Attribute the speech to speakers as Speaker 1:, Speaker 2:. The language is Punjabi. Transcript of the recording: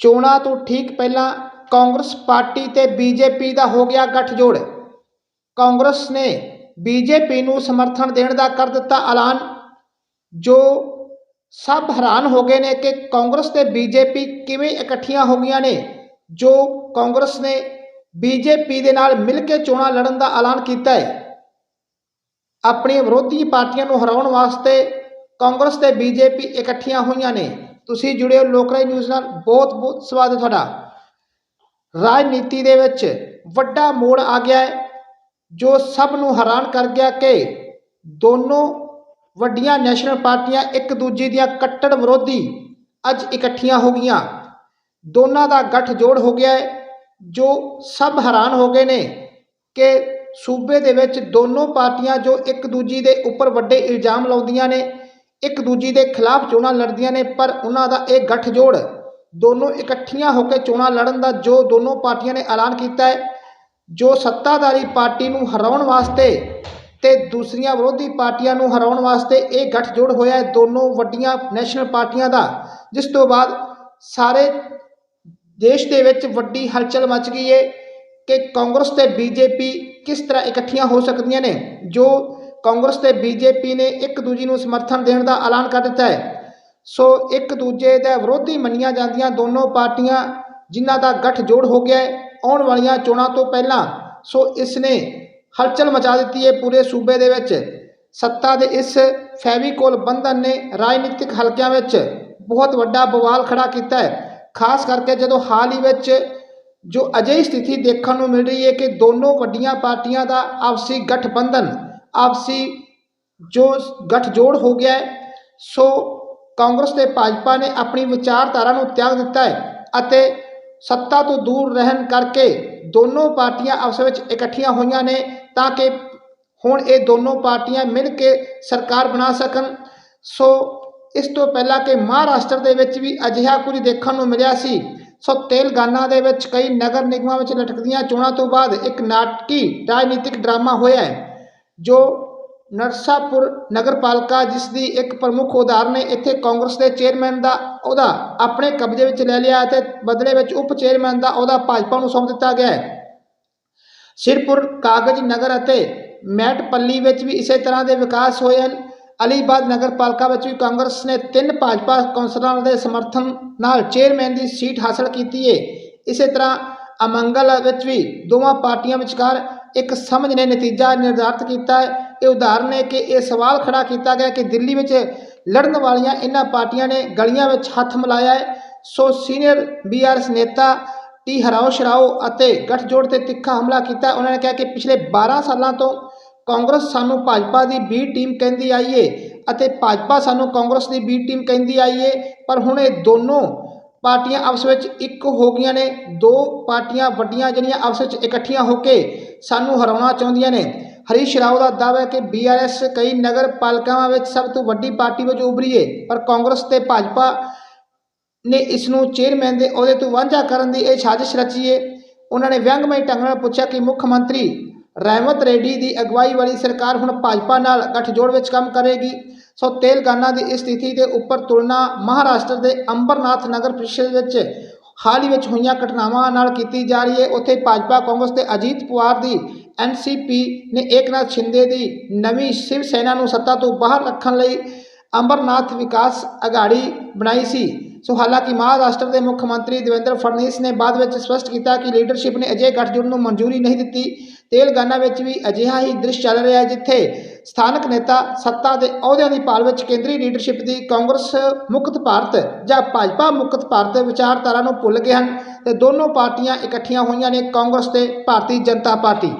Speaker 1: ਚੋਣਾਂ ਤੋਂ ਠੀਕ ਪਹਿਲਾਂ ਕਾਂਗਰਸ ਪਾਰਟੀ ਤੇ ਬੀਜੇਪੀ ਦਾ ਹੋ ਗਿਆ ਗੱਠਜੋੜ। ਕਾਂਗਰਸ ਨੇ ਬੀਜੇਪੀ ਨੂੰ ਸਮਰਥਨ ਦੇਣ ਦਾ ਕਰ ਦਿੱਤਾ ਐਲਾਨ। ਜੋ ਸਭ ਹੈਰਾਨ ਹੋ ਗਏ ਨੇ ਕਿ ਕਾਂਗਰਸ ਤੇ ਬੀਜੇਪੀ ਕਿਵੇਂ ਇਕੱਠੀਆਂ ਹੋ ਗਈਆਂ ਨੇ, ਜੋ ਕਾਂਗਰਸ ਨੇ ਬੀਜੇਪੀ ਦੇ ਨਾਲ ਮਿਲ ਕੇ ਚੋਣਾਂ ਲੜਨ ਦਾ ਐਲਾਨ ਕੀਤਾ ਹੈ। ਆਪਣੀਆਂ ਵਿਰੋਧੀ ਪਾਰਟੀਆਂ ਨੂੰ ਹਰਾਉਣ ਵਾਸਤੇ ਕਾਂਗਰਸ ਤੇ ਬੀਜੇਪੀ ਇਕੱਠੀਆਂ ਹੋਈਆਂ ਨੇ। ਤੁਸੀਂ ਜੁੜੇ ਹੋ ਲੋਕਰਾਜ ਨਿਊਜ਼ ਨਾਲ। ਬਹੁਤ ਬਹੁਤ ਸਵਾਗਤ ਹੈ ਤੁਹਾਡਾ। ਰਾਜਨੀਤੀ ਦੇ ਵਿੱਚ ਵੱਡਾ ਮੋੜ ਆ ਗਿਆ ਹੈ, ਜੋ ਸਭ ਨੂੰ ਹੈਰਾਨ ਕਰ ਗਿਆ ਕਿ ਦੋਨੋਂ ਵੱਡੀਆਂ ਨੈਸ਼ਨਲ ਪਾਰਟੀਆਂ ਇੱਕ ਦੂਜੇ ਦੀਆਂ ਕੱਟੜ ਵਿਰੋਧੀ ਅੱਜ ਇਕੱਠੀਆਂ ਹੋ ਗਈਆਂ। ਦੋਨਾਂ ਦਾ ਗੱਠਜੋੜ ਹੋ ਗਿਆ ਹੈ, ਜੋ ਸਭ ਹੈਰਾਨ ਹੋ ਗਏ ਨੇ ਕਿ ਸੂਬੇ ਦੇ ਵਿੱਚ ਦੋਨੋਂ ਪਾਰਟੀਆਂ ਜੋ ਇੱਕ ਦੂਜੀ ਦੇ ਉੱਪਰ ਵੱਡੇ ਇਲਜ਼ਾਮ ਲਾਉਂਦੀਆਂ ਨੇ ਇੱਕ ਦੂਜੀ ਦੇ ਖਿਲਾਫ ਚੋਣਾਂ ਲੜਦੀਆਂ ਨੇ, ਪਰ ਉਹਨਾਂ ਦਾ ਇਹ ਗੱਠਜੋੜ, ਦੋਨੋਂ ਇਕੱਠੀਆਂ ਹੋ ਕੇ ਚੋਣਾਂ ਲੜਨ ਦਾ ਜੋ ਦੋਨੋਂ ਪਾਰਟੀਆਂ ਨੇ ਐਲਾਨ ਕੀਤਾ ਹੈ, ਜੋ ਸੱਤਾਧਾਰੀ ਪਾਰਟੀ ਨੂੰ ਹਰਾਉਣ ਵਾਸਤੇ ਤੇ ਦੂਸਰੀਆਂ ਵਿਰੋਧੀ ਪਾਰਟੀਆਂ ਨੂੰ ਹਰਾਉਣ ਵਾਸਤੇ ਇਹ ਗੱਠਜੋੜ ਹੋਇਆ ਹੈ, ਦੋਨੋਂ ਵੱਡੀਆਂ ਨੈਸ਼ਨਲ ਪਾਰਟੀਆਂ ਦਾ, ਜਿਸ ਤੋਂ ਬਾਅਦ ਸਾਰੇ ਦੇਸ਼ ਦੇ ਵਿੱਚ ਵੱਡੀ ਹਲਚਲ ਮਚ ਗਈ ਹੈ ਕਿ ਕਾਂਗਰਸ ਤੇ ਬੀਜੇਪੀ ਕਿਸ ਤਰ੍ਹਾਂ ਇਕੱਠੀਆਂ ਹੋ ਸਕਦੀਆਂ ਨੇ, ਜੋ ਕਾਂਗਰਸ ਤੇ ਬੀਜੇਪੀ ਨੇ ਇੱਕ ਦੂਜੀ ਨੂੰ ਸਮਰਥਨ ਦੇਣ ਦਾ ਐਲਾਨ ਕਰ ਦਿੱਤਾ ਹੈ। ਸੋ ਇੱਕ ਦੂਜੇ ਦੇ ਵਿਰੋਧੀ ਮੰਨੀਆਂ ਜਾਂਦੀਆਂ ਦੋਨੋਂ ਪਾਰਟੀਆਂ ਜਿਨ੍ਹਾਂ ਦਾ ਗੱਠਜੋੜ ਹੋ ਗਿਆ ਹੈ, ਆਉਣ ਵਾਲੀਆਂ ਚੋਣਾਂ ਤੋਂ ਪਹਿਲਾਂ। ਸੋ ਇਸ ਨੇ ਹਲਚਲ ਮਚਾ ਦਿੱਤੀ ਹੈ ਪੂਰੇ ਸੂਬੇ ਦੇ ਵਿੱਚ। ਸੱਤਾ ਦੇ ਇਸ ਫੈਵੀਕੋਲ ਬੰਧਨ ਨੇ ਰਾਜਨੀਤਿਕ ਹਲਕਿਆਂ ਵਿੱਚ ਬਹੁਤ ਵੱਡਾ ਬਵਾਲ ਖੜਾ ਕੀਤਾ ਹੈ। ਖਾਸ ਕਰਕੇ ਜਦੋਂ ਹਾਲ ਹੀ ਵਿੱਚ ਜੋ ਅਜਿਹੀ ਸਥਿਤੀ ਦੇਖਣ ਨੂੰ ਮਿਲ ਰਹੀ ਹੈ ਕਿ ਦੋਨੋਂ ਵੱਡੀਆਂ ਪਾਰਟੀਆਂ ਦਾ ਆਪਸੀ ਗਠਬੰਧਨ ਆਪਸੀ ਜੋ ਗਠਜੋੜ ਹੋ ਗਿਆ ਹੈ, ਸੋ ਕਾਂਗਰਸ ਤੇ ਭਾਜਪਾ ਨੇ ਆਪਣੀ ਵਿਚਾਰਧਾਰਾ ਨੂੰ ਤਿਆਗ ਦਿੱਤਾ ਹੈ ਅਤੇ ਸੱਤਾ ਤੋਂ ਦੂਰ ਰਹਿਣ ਕਰਕੇ ਦੋਨੋਂ ਪਾਰਟੀਆਂ ਆਪਸ ਵਿੱਚ ਇਕੱਠੀਆਂ ਹੋਈਆਂ ਨੇ ਤਾਂ ਕਿ ਹੁਣ ਇਹ ਦੋਨੋਂ ਪਾਰਟੀਆਂ ਮਿਲ ਕੇ ਸਰਕਾਰ ਬਣਾ ਸਕਣ। ਸੋ ਇਸ ਤੋਂ ਪਹਿਲਾਂ ਕਿ ਮਹਾਰਾਸ਼ਟਰ ਦੇ ਵਿੱਚ ਵੀ ਅਜਿਹਾ ਕੁਝ ਦੇਖਣ ਨੂੰ ਮਿਲਿਆ ਸੀ, ਸੋ ਤੇਲੰਗਾਨਾ ਦੇ ਵਿੱਚ ਕਈ ਨਗਰ ਨਿਗਮਾਂ ਵਿੱਚ ਲਟਕਦੀਆਂ ਚੋਣਾਂ ਤੋਂ ਬਾਅਦ ਇੱਕ ਨਾਟਕੀ ਰਾਜਨੀਤਿਕ ਡਰਾਮਾ ਹੋਇਆ ਹੈ। ਜੋ ਨਰਸਾਪੁਰ ਨਗਰਪਾਲਿਕਾ, ਜਿਸ ਦੀ ਇੱਕ ਪ੍ਰਮੁੱਖ ਉਦਾਹਰਨ ਹੈ, ਇੱਥੇ ਕਾਂਗਰਸ ਦੇ ਚੇਅਰਮੈਨ ਦਾ ਉਹਦਾ ਆਪਣੇ ਕਬਜ਼ੇ ਵਿੱਚ ਲੈ ਲਿਆ ਅਤੇ ਬਦਲੇ ਵਿੱਚ ਉਪ ਚੇਅਰਮੈਨ ਦਾ ਉਹਦਾ ਭਾਜਪਾ ਨੂੰ ਸੌਂਪ ਦਿੱਤਾ ਗਿਆ ਹੈ। ਸਿਰਪੁਰ, ਕਾਗਜ ਨਗਰ ਅਤੇ ਮੈਟਪੱਲੀ ਵਿੱਚ ਵੀ ਇਸੇ ਤਰ੍ਹਾਂ ਦੇ ਵਿਕਾਸ ਹੋਏ ਹਨ। ਅਲੀਬਾਦ ਨਗਰਪਾਲਿਕਾ ਵਿੱਚ ਵੀ ਕਾਂਗਰਸ ਨੇ ਤਿੰਨ ਭਾਜਪਾ ਕੌਂਸਲਰਾਂ ਦੇ ਸਮਰਥਨ ਨਾਲ ਚੇਅਰਮੈਨ ਦੀ ਸੀਟ ਹਾਸਲ ਕੀਤੀ ਹੈ। ਇਸੇ ਤਰ੍ਹਾਂ ਅਮੰਗਲ ਵਿੱਚ ਵੀ ਦੋਵਾਂ ਪਾਰਟੀਆਂ ਵਿਚਕਾਰ ਇੱਕ ਸਮਝ ਨੇ ਨਤੀਜਾ ਨਿਰਧਾਰਤ ਕੀਤਾ ਹੈ। ਇਹ ਉਦਾਹਰਨ ਹੈ ਕਿ ਇਹ ਸਵਾਲ ਖੜਾ ਕੀਤਾ ਗਿਆ ਕਿ ਦਿੱਲੀ ਵਿੱਚ ਲੜਨ ਵਾਲੀਆਂ ਇਹਨਾਂ ਪਾਰਟੀਆਂ ਨੇ ਗਲੀਆਂ ਵਿੱਚ ਹੱਥ ਮਿਲਾਇਆ ਹੈ। ਸੋ ਸੀਨੀਅਰ ਬੀਆਰਐਸ ਨੇਤਾ ਟੀ ਹਰਾਓ ਸ਼ਰਾਓ ਅਤੇ ਗੱਠਜੋੜ ਤੇ ਤਿੱਖਾ ਹਮਲਾ ਕੀਤਾ। ਉਹਨਾਂ ਨੇ ਕਿਹਾ ਕਿ ਪਿਛਲੇ 12 ਸਾਲਾਂ ਤੋਂ ਕਾਂਗਰਸ ਸਾਨੂੰ ਭਾਜਪਾ ਦੀ ਬੀ ਟੀਮ ਕਹਿੰਦੀ ਆਈ ਏ ਅਤੇ ਭਾਜਪਾ ਸਾਨੂੰ ਕਾਂਗਰਸ ਦੀ ਬੀ ਟੀਮ ਕਹਿੰਦੀ ਆਈ ਏ। ਪਰ ਹੁਣ ਇਹ ਦੋਨੋਂ ਪਾਰਟੀਆਂ ਆਪਸ ਵਿੱਚ ਇੱਕ ਹੋ ਗਈਆਂ ਨੇ, ਦੋ ਪਾਰਟੀਆਂ ਵੱਡੀਆਂ ਜਿਹੜੀਆਂ ਆਪਸ ਵਿੱਚ ਇਕੱਠੀਆਂ ਹੋ ਕੇ ਸਾਨੂੰ ਹਰਾਉਣਾ ਚਾਹੁੰਦੀਆਂ ਨੇ। ਹਰੀਸ਼ ਰਾਓ ਦਾ ਦਾਅਵਾ ਹੈ ਕਿ ਬੀਆਰਐਸ ਕਈ ਨਗਰ ਪਾਲਿਕਾਵਾਂ ਵਿੱਚ ਸਭ ਤੋਂ ਵੱਡੀ ਪਾਰਟੀ ਵਜੋਂ ਉਭਰੀ ਏ, ਪਰ ਕਾਂਗਰਸ ਤੇ ਭਾਜਪਾ ਨੇ ਇਸ ਨੂੰ ਚੇਅਰਮੈਨ ਦੇ ਅਹੁਦੇ ਤੋਂ ਵਾਂਝਾ ਕਰਨ ਦੀ ਇਹ ਸਾਜ਼ਿਸ਼ ਰਚੀ ਹੈ ਉਹਨਾਂ ਨੇ ਵਿਅੰਗਮਈ ਢੰਗ ਨਾਲ ਪੁੱਛਿਆ ਕਿ ਮੁੱਖ ਮੰਤਰੀ ਰਹਿਮਤ ਰੈਡੀ ਦੀ ਅਗਵਾਈ ਵਾਲੀ ਸਰਕਾਰ ਹੁਣ ਭਾਜਪਾ ਨਾਲ ਗਠਜੋੜ ਵਿੱਚ ਕੰਮ ਕਰੇਗੀ। ਸੋ ਤੇਲੰਗਾਨਾ ਦੀ ਇਸ ਸਥਿਤੀ ਦੇ ਉੱਪਰ ਤੁਲਨਾ ਮਹਾਰਾਸ਼ਟਰ ਦੇ ਅੰਬਰਨਾਥ ਨਗਰ ਪ੍ਰੀਸ਼ਦ ਵਿੱਚ ਹਾਲ ਹੀ ਵਿੱਚ ਹੋਈਆਂ ਘਟਨਾਵਾਂ ਨਾਲ ਕੀਤੀ ਜਾ ਰਹੀ ਹੈ। ਉੱਥੇ ਭਾਜਪਾ, ਕਾਂਗਰਸ ਤੇ ਅਜੀਤ ਪਵਾਰ ਦੀ ਐਨਸੀਪੀ ਨੇ ਏਕਨਾਥ ਸ਼ਿੰਦੇ ਦੀ ਨਵੀਂ ਸ਼ਿਵ ਸੈਨਾ ਨੂੰ ਸੱਤਾ ਤੋਂ ਬਾਹਰ ਰੱਖਣ ਲਈ ਅੰਬਰਨਾਥ ਵਿਕਾਸ ਅਗਾੜੀ ਬਣਾਈ ਸੀ। ਸੋ ਹਾਲਾਂਕਿ ਮਹਾਰਾਸ਼ਟਰ ਦੇ ਮੁੱਖ ਮੰਤਰੀ ਦੇਵੇਂਦਰ ਫੜਨਵੀਸ ਨੇ ਬਾਅਦ ਵਿੱਚ ਸਪਸ਼ਟ ਕੀਤਾ ਕਿ ਲੀਡਰਸ਼ਿਪ ਨੇ ਅਜੇ ਗੱਠਜੋੜ ਨੂੰ ਮਨਜ਼ੂਰੀ ਨਹੀਂ ਦਿੱਤੀ। ਤੇਲੰਗਾਨਾ ਵਿੱਚ ਵੀ ਅਜਿਹਾ ਹੀ ਦ੍ਰਿਸ਼ ਚੱਲ ਰਿਹਾ ਹੈ ਜਿੱਥੇ ਸਥਾਨਕ ਨੇਤਾ ਸੱਤਾ ਦੇ ਅਹੁਦਿਆਂ ਦੀ ਭਾਲ ਵਿੱਚ ਕੇਂਦਰੀ ਲੀਡਰਸ਼ਿਪ ਦੀ ਕਾਂਗਰਸ ਮੁਕਤ ਭਾਰਤ ਜਾਂ ਭਾਜਪਾ ਮੁਕਤ ਭਾਰਤ ਵਿਚਾਰਧਾਰਾ ਨੂੰ ਭੁੱਲ ਗਏ ਹਨ ਤੇ ਦੋਨੋਂ ਪਾਰਟੀਆਂ ਇਕੱਠੀਆਂ ਹੋਈਆਂ ਨੇ ਕਾਂਗਰਸ ਤੇ ਭਾਰਤੀ ਜਨਤਾ ਪਾਰਟੀ।